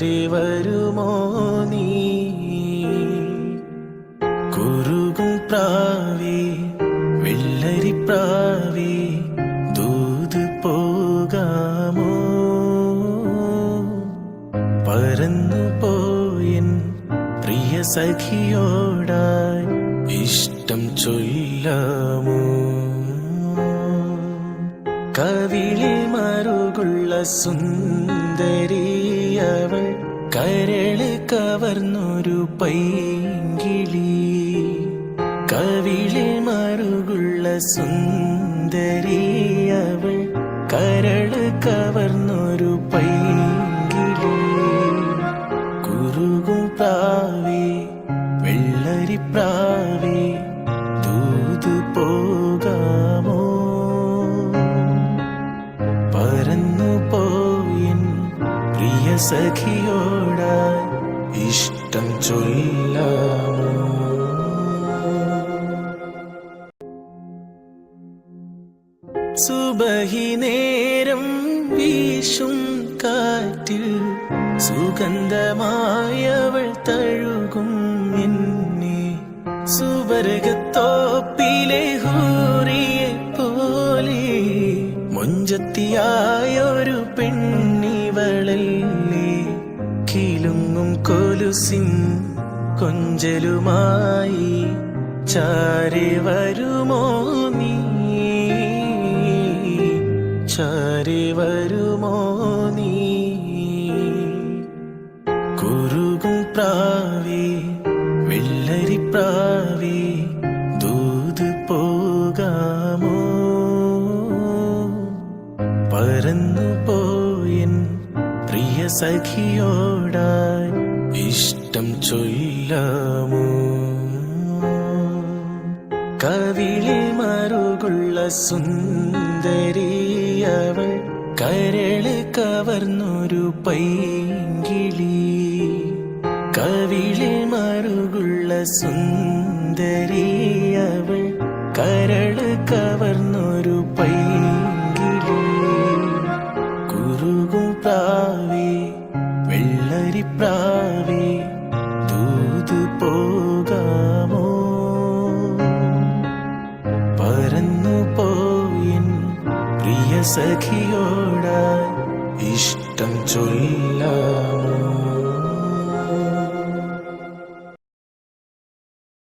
ചാരി വരുമോ നീ? കുറുകും പ്രാവി വെള്ളരി പ്രാവി ദൂത് പോകാമോ? പറന്നു പോയൻ പ്രിയ സഖിയോടായി ഇഷ്ടം ചൊല്ലാമോ? കവിളിൽ മറുകുള്ള സുന്ദരിയവൾ കരൾ കവർന്നൊരു പൈങ്കിളി. കവിളിൽ മറുകുള്ള സുന്ദരിയവൾ കരൾ കവർന്നൊരു പൈങ്കിളി. കുറുകും പ്രാവേ വെള്ളരി പ്രാവേ സഖിയോടായി ഇഷ്ടം ചൊല്ലാമോ? സുബഹി നേരം വീശും കാറ്റിൽ സുഗന്ധമായവൾ തഴുകും എന്നെ സുവർഗത്തോപ്പിലെ ഹൂറിയെ പോലെ മുഞ്ചത്തിയായൊരു പെണ്ണിവളല്ലേ? കിലുങ്ങും കൊലുസിൻ കൊഞ്ചലുമായി ചാരി വരുമോ നീ? ചാരി വരുമോ നീ? കുറുകും പ്രാവി വെള്ളരി പ്രാവി പ്രിയ സഖിയോടായി ഇഷ്ടം ചൊല്ലാമോ? കവിളിൽ മറുകുള്ള സുന്ദരിയവൾ കരൾ കവർന്നൊരു പൈങ്കിളി. കവിളിൽ മറുകുള്ള സുന്ദരിയവൾ കരൾ കവർന്നൊരു പ്രാവേ ദൂതു പോകാമോ? പറന്നു പോയിൻ പ്രിയ സഖിയോടായി ഇഷ്ടം ചൊല്ലാമോ?